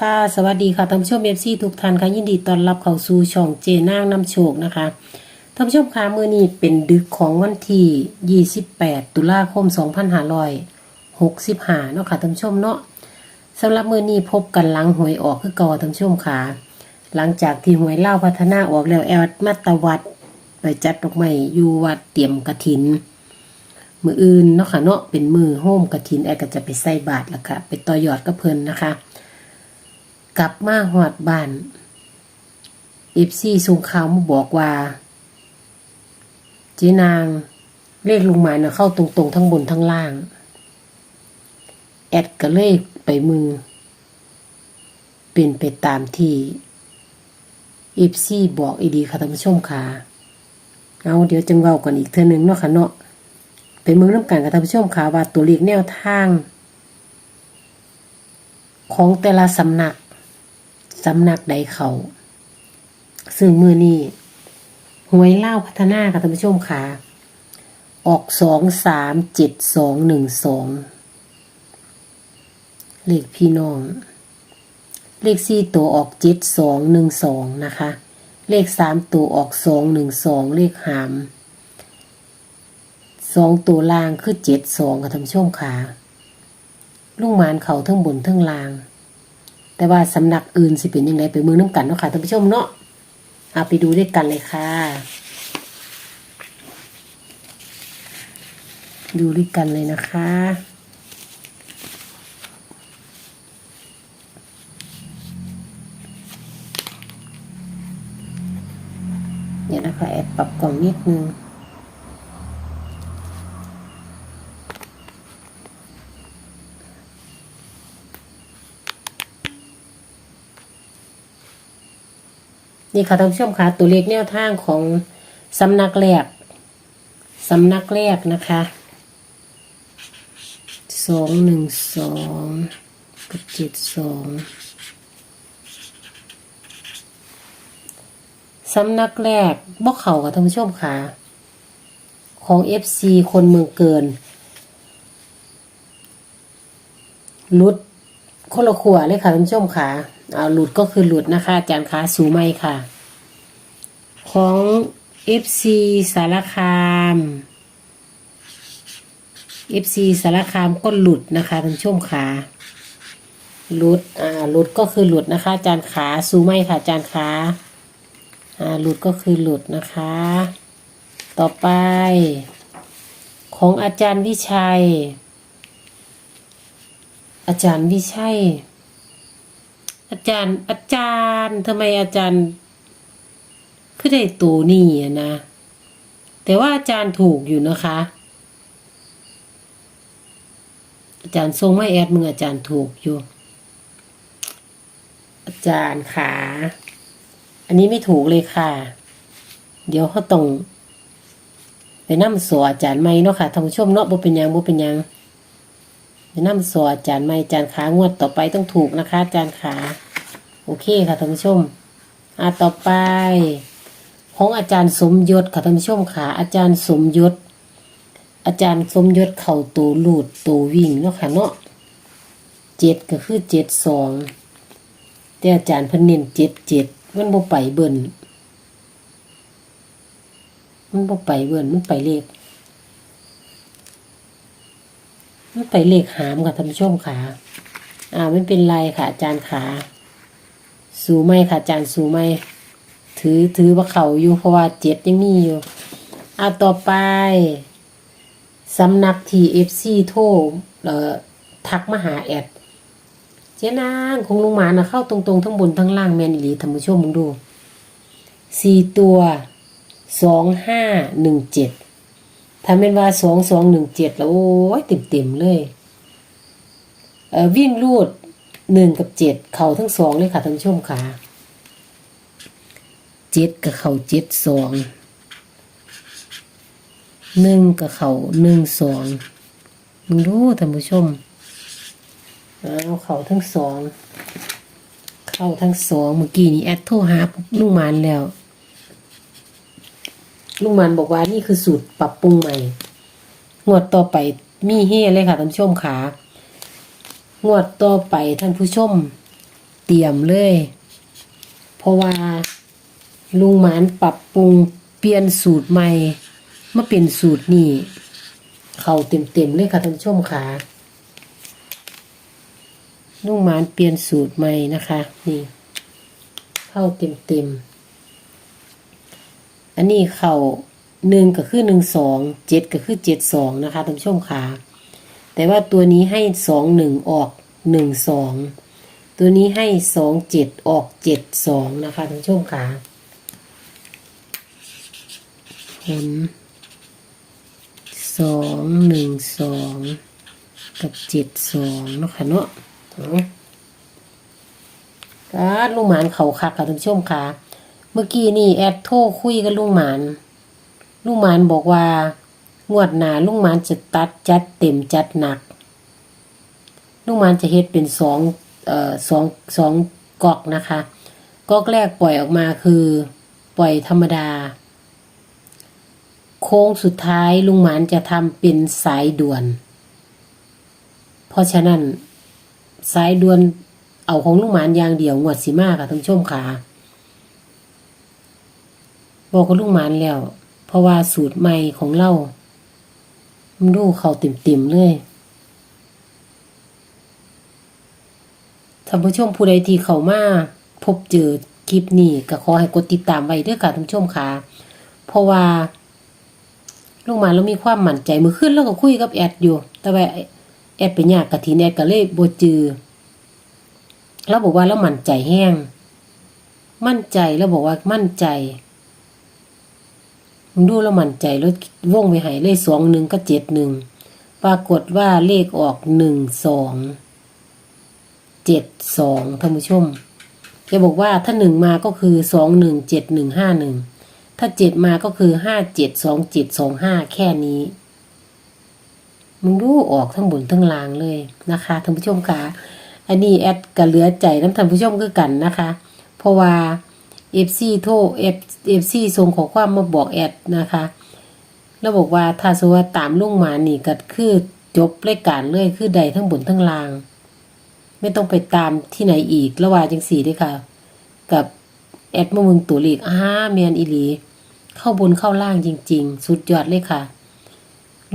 ค่ะ สวัสดีค่ะท่านผู้ชมเอฟซีทุกท่านค่ะยินดีต้อนรับเข้าสู่ช่องเจนางนำโชคนะคะท่านผู้ชมคะมือนี้เป็นดึกของวันที่ 28 ตุลาคม 2565เนาะค่ะท่านผู้ชมเนาะสำหรับมือนี้พบกันหลังหวยออกคือก่าท่านผู้ชมค่ะหลังจากที่หวยเล่าพัฒนาออกแล้วแอดมาตวัดไปจัดดอกไม้อยู่วัดเตรียมกระถิน มืออื่นเนาะค่ะเนาะเป็นมือโฮมกระถินแอดก็จะไปใส่บาตรแล้วค่ะไปต่อยอดกับเพิ่นนะคะ กลับมาหอดบ้านเอฟซีส่งข่าวมาบอกว่า เจนางเลขลุงหมายนะเข้าตรงๆ ทั้งบนทั้งล่าง แอดก็เลยไปมือ เป็นไปตามที่เอฟซีบอกอีดีค่ะท่านผู้ชมค่ะ เอาเดี๋ยวจังเว้าก่อนอีกเทื่อหนึงเนาะค่ะเนาะไปมือน้ำกันกับท่านผู้ชมค่ะว่าตัวเลขแนวทาง ของแต่ละสำนักำนักใดเขา ซึ่งมือนี้หวยเล่าพัฒนาค่ะท่านผู้ชมค่ะ ออกสองสามเจ็ดสองหนึ่งสองเลขพี่น้อง เลขสี่ตัวออกเจ็ดสองหนึ่งสองนะคะ เลขสามตัวออกสองหนึ่งสองเลขหามสองตัวล่างคือเจ็ดสองค่ะท่านผู้ชมค่ะลุงมานเขาทั้งบนทั้งล่าง แต่ว่าสำนักอื่นสิเป็นยังไงไปมือน้ำกันเนาะค่ะท่านผู้ชมเนาะเอาไปดูด้วยกันเลยค่ะ ดูด้วยกันเลยนะคะเนี่ยนะคะแอบปรับกล่องนิดนึง นี่ค่ะท่านผู้ชมค่ะตัวเลขแนวทางของสำนักแรกสำนักแรกนะคะสองหนึ่งสองกับเจ็ดสองสำนักแรกบอกเขากับท่านผู้ชมค่ะ ของ FC คนเมืองเกินลุดคนละขวเลยค่ะท่านผู้ชมค่ะ เอาหลุดก็คือหลุดนะคะอาจารย์คะสูไม่ค่ะ ของ FC สารคาม FC สารคามก็หลุดนะคะท่านชมค่ะหลุดอ่าหลุดก็คือหลุดนะคะอาจารย์ขาสูไม่ค่ะอาจารย์ขาอ่าหลุดก็คือหลุดนะคะ ต่อไป ของอาจารย์วิชัย อาจารย์วิชัย อาจารย์ อาจารย์ทำไมอาจารย์คือได้ตัวนี่อะนะ แต่ว่าอาจารย์ถูกอยู่นะคะ อาจารย์ทรงไม่แอดมึงอาจารย์ถูกอยู่ อาจารย์ขาอันนี้ไม่ถูกเลยค่ะ เดี๋ยวเขาต้องไปนั่สออาจารย์ใหม่เนาะค่ะท่านผู้ชมเนาะบ่เป็นยังบ่เป็นยัง ไปนั่สออาจารย์ใหม่อาจารย์ขางวดต่อไปต้องถูกนะคะ อาจารย์ขา โอเคค่ะท่านผู้ชม อ่าต่อไปของอาจารย์สมยศค่ะท่านผู้ชมค่ะอาจารย์สมยศ อาจารย์สมยศเข่าตัวลูดตัววิ่งเนาะค่ะเนาะเจ็ดก็คือเจ็ดสองแต่อาจารย์เพิ่นเน้นเจ็ดเจ็ดมันบ่ไปเบิ่นมันบ่ไปเบิ่นมันไปเลข มันไปเลขหามค่ะท่านผู้ชมค่ะอ่าไม่เป็นไรค่ะอาจารย์ขา สูไม่ค่ะอาจารย์สูไม่ถือถือว่าเขาอยู่เพราะว่าเจ็ดยังมีอยู่อ่าต่อไปสำนักทีเอฟซีโทรเอ่อทักมาหาแอดเจ๊นางคงลุงหมานะเข้าตรงๆ ทั้งบนทั้งล่างแมนอีหลีท่านผู้ชมมึงดูสี่ตัวสองห้าหนึ่งเจ็ด ถ้าเป็นว่าสองสองหนึ่งเจ็ดแล้วโอ้ยเต็มเต็มๆเลยเอ่อวิ่งรูดหนึ่งกับเจ็ดเข่าทั้งสองเลยค่ะท่านผู้ชมค่ะเจ็ดกับเข่าเจ็ดสองหนึ่งกับเข่าหนึ่งสองมึงดูท่านผู้ชมเอาเขาทั้งสอง เข้าทั้งสองเมื่อกี้นี้แอดโทรหาลุงมันแล้ว ลุงหมันบอกว่านี่คือสูตรปรับปรุงใหม่ งวดต่อไปมีเฮเลยค่ะท่านผู้ชมค่ะงวดต่อไปท่านผู้ชม เตรียมเลย เพราะว่าลุงหมานปรับปรุงเปลี่ยนสูตรใหม่มาเป็นสูตรนี้เขาเต็มๆเลยค่ะท่านผู้ชมค่ะลุงหมานเปลี่ยนสูตรใหม่นะคะ นี่ เข้าเต็มๆ อันนี้เข้าหนึ่งก็คือหนึ่งสองเจ็ดก็คือเจ็ดสองนะคะท่านผู้ชมค่ะแต่ว่าตัวนี้ให้สองหนึ่งออกหนึ่งสองตัวนี้ให้สองเจ็ดออกเจ็ดสองนะคะท่านผู้ชมค่ะผลสองหนึ่งสองกับเจ็ดสองนะคะเนาะเอาการลุงหมานเขาคักค่ะท่านผู้ชมค่ะเมื่อกี้นี่แอดโทรคุยกับลุงหมาน ลุงหมานบอกว่า งวดหนาลุงหมานจะตัดจัดเต็มจัดหนัก ลุงหมานจะเฮ็ดเป็นสองเอ่อสองสองกอกนะคะกอกแรกปล่อยออกมาคือ ปล่อยธรรมดา โค้งสุดท้ายลุงหมานจะทำเป็นสายด่วน เพราะฉะนั้นสายด่วนเอาของลุงหมานอย่างเดียวงวดสีมากค่ะท่านผู้ชมค่ะ บอกกับลุงหมานแล้ว เพราะว่าสูตรใหม่ของเรามันดูเขาเต็มๆเลยท่านผู้ชมผู้ใดที่เข้ามาพบเจอคลิปนี้ก็ขอให้กดติดตามไว้ด้วยค่ะท่านผู้ชมค่ะเพราะว่าลุงหมานเรามีความหมั่นใจมือขึ้นแล้วก็คุยกับแอดอยู่ แต่ว่าแอดเป็นยากกะทีแอดก็เลยบ่จือแล้วบอกว่าแล้วมั่นใจแห้ง มั่นใจแล้วบอกว่ามั่นใจ ดูแล้วมั่นใจแล้ววงไปหายเลขสองหนึ่งก็เจ็ดหนึ่งปรากฏว่าเลขออกหนึ่งสองเจ็ดสองท่านผู้ชมแกบอกว่าถ้าหนึ่งมาก็คือสองหนึ่งเจ็ดหนึ่งห้าหนึ่งถ้าเจ็ดมาก็คือห้าเจ็ดสองเจ็ดสองห้าแค่นี้มึงดูออกทั้งบนทั้งล่างเลยนะคะท่านผู้ชมคะอันนี้แอดก็เหลือใจน้ำท่านผู้ชมคือกันนะคะ เพราะว่า เอฟซีโทรเอฟเอฟซีส่งขอความมาบอกแอดนะคะแล้วบอกว่าถ้าสมมติว่าตามลุงหมานี่ก็คือจบรายการเลยคือใดทั้งบนทั้งล่าง ไม่ต้องไปตามที่ไหนอีกระว่าจังสี่ด้วยค่ะ กับแอดมามึงตัวเลขอ้าแมนอีหลีเข้าบนเข้าล่างจริง ๆ สุดยอดเลยค่ะ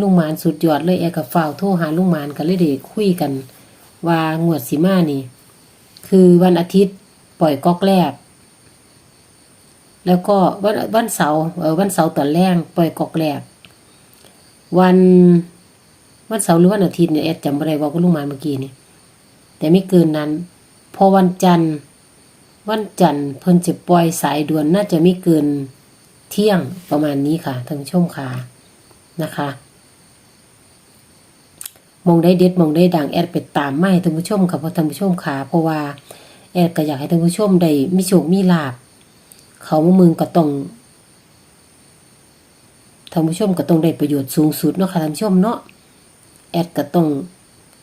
ลุงหมานสุดยอดเลยแอดกับฝ้าวโทรหาลุงหมานกันเลยเด็กคุยกัน ว่างวดสีมานี่ คือวันอาทิตย์ปล่อยก๊อกแรก แล้วก็วันวันเสาร์เออวันเสาร์ตอนแรกปล่อยกอกแรก วันวันเสาร์หรือวันอาทิตย์เนี่ยแอดจำไม่ได้ว่าก็ลุงมาเมื่อกี้นี่แต่ไม่เกินนั้น พอวันจันทร์ วันจันทร์เพิ่นจะปล่อยสายด่วนน่าจะไม่เกินเที่ยงประมาณนี้ค่ะท่านผู้ชมค่ะนะคะมองได้เด็ดมองได้ดังแอดไปตามไม่ท่านผู้ชมค่ะเพราะท่านผู้ชมค่ะเพราะว่าแอดก็อยากให้ท่านผู้ชมได้มีโชคมีลาบ เขามามึงก็ต้องท่านผู้ชมก็ต้องได้ประโยชน์สูงสุดเนาะค่ะท่านผู้ชมเนาะแอดก็ต้อง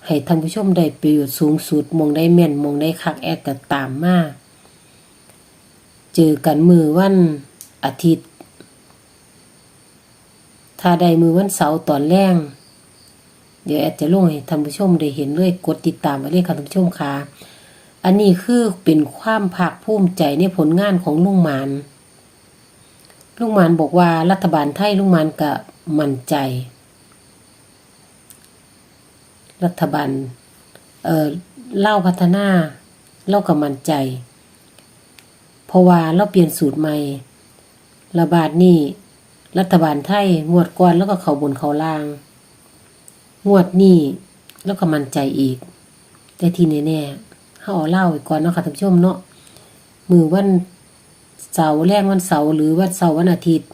ให้ท่านผู้ชมได้ประโยชน์สูงสุดมองได้แม่นมองได้คักแอดก็ตามมาเจอกันมือวันอาทิตย์ ถ้าได้มือวันเสาร์ตอนแรงเดี๋ยวแอดจะลงให้ท่านผู้ชมได้เห็นเลยกดติดตามไว้เลยค่ะท่านผู้ชมค่ะ อันนี้คือเป็นความภาคภูมิใจในผลงานของลุงมานลุงมานบอกว่ารัฐบาลไทยลุงมานก็มั่นใจ รัฐบาลเอ่อเล่าพัฒนาเล่ากับมั่นใจ เพราะว่าเราเปลี่ยนสูตรใหม่ ระบาดนี่รัฐบาลไทยงวดก่อนแล้วก็เขาบนเขาล่าง งวดนี่แล้วก็มั่นใจอีก แต่ที่แน่ๆาเอาเล่าไว้ก่อนเนาะค่ะท่านผู้ชมเนาะมือวันเสาร์แรกวันเสาร์หรือวันเสาร์วันอาทิตย์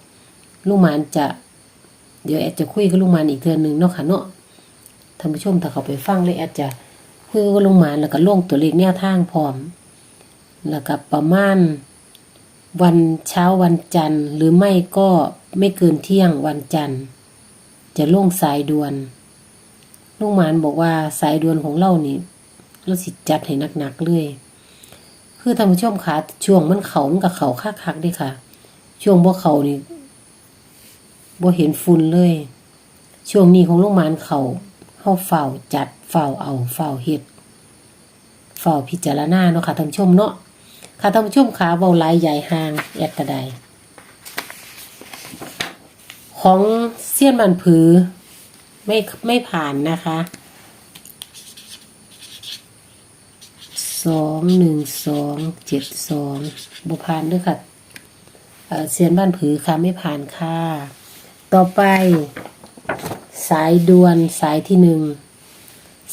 ลุงหมานจะ เดี๋ยวแอดจะคุยกับลุงหมานอีกเทือนหนึ่งเนาะค่ะเนาะท่านผู้ชมถ้าเขาไปฟังเลยแอดจะคุยกับลุงหมานแล้วก็ลงตัวเลขแนวทางพร้อม แล้วก็ประมาณวันเช้าวันจันทร์ หรือไม่ก็ไม่เกินเที่ยงวันจันทร์ จะลงสายด่วนลุงหมานบอกว่าสายด่วนของเรานี่ เราสิจัดให้หนักๆเลย คือท่านผู้ชมคะช่วงมันเขามันกับเขาคักๆเด้ค่ะ ช่วงบ่เขานี่บ่เห็นฝุ่นเลย ช่วงนี้ของโรงพยาบาลเขาเฮาเฝ้าจัดเฝ้าเอาเฝ้าเฮ็ดเฝ้าพิจารณาเนาะค่ะท่านผู้ชมเนาะค่ะท่านผู้ชมขาเบาหลายใหญ่ห่างแอดกระไดของเสี้ยนบันผือไม่ไม่ผ่านนะคะ สองหนึ่งสองเจ็ดสองบุผ่านด้วยค่ะเอ่อเสียนบ้านผือค่ะไม่ผ่านค่ะ ต่อไป สายดวนสายที่หนึ่ง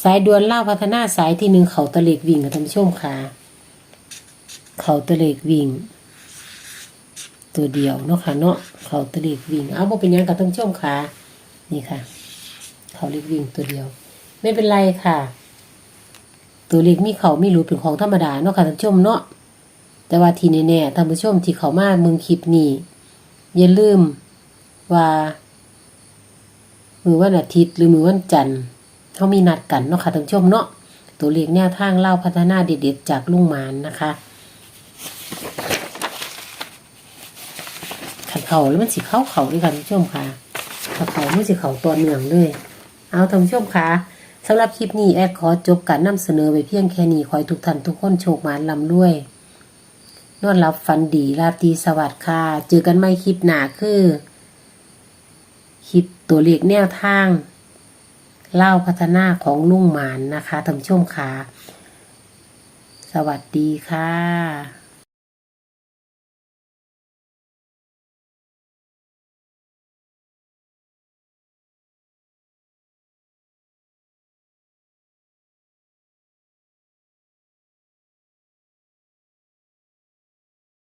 สายดวนเล่าพัฒนาสายที่หนึ่งเขาตะเลกวิ่งค่ะท่านผู้ชมค่ะเขาตะเลกวิ่ง ตัวเดียวเนาะค่ะเนาะเขาตะเลกวิ่งเอาบ่เป็นยังกับท่านผู้ชมค่ะนี่ค่ะ เขาเลกวิ่งตัวเดียว ไม่เป็นไรค่ะ ตัวเล็กมีเขาม่รู้เป็นของธรรมดาเนาะค่ะท่านผู้ชมเนาะแต่ว่าทีแน่ๆท่านผู้ชมที่เขามาเมืองคลิปนี้อย่าลืมว่า มือวันอาทิตย์หรือมือวันจันทร์เขามีนัดกันเนาะค่ะท่านผู้ชมเนาะตัวเลขแนวทางเล่าพัฒนาเด็ดๆจากลุงมานนะคะขันเขาแล้วมันสิเข้าเขาด้วยค่ะท่านผู้ชมค่ะถ้าเขาไม่สิเขาตัวเหนืองเลย เอาท่านผู้ชมค่ะ สำหรับคลิปนี้แอดขอจบการนำเสนอไปเพียงแค่นี้ขอให้ทุกท่านทุกคนโชคหมานลำด้วย นอนรับฝันดีราตรีสวัสดิ์ค่ะ เจอกันใหม่คลิปหนาคือคลิปตัวเลขแนวทาง เล่าพัฒนาของลุงหมานนะคะท่านชมค่ะ สวัสดีค่ะ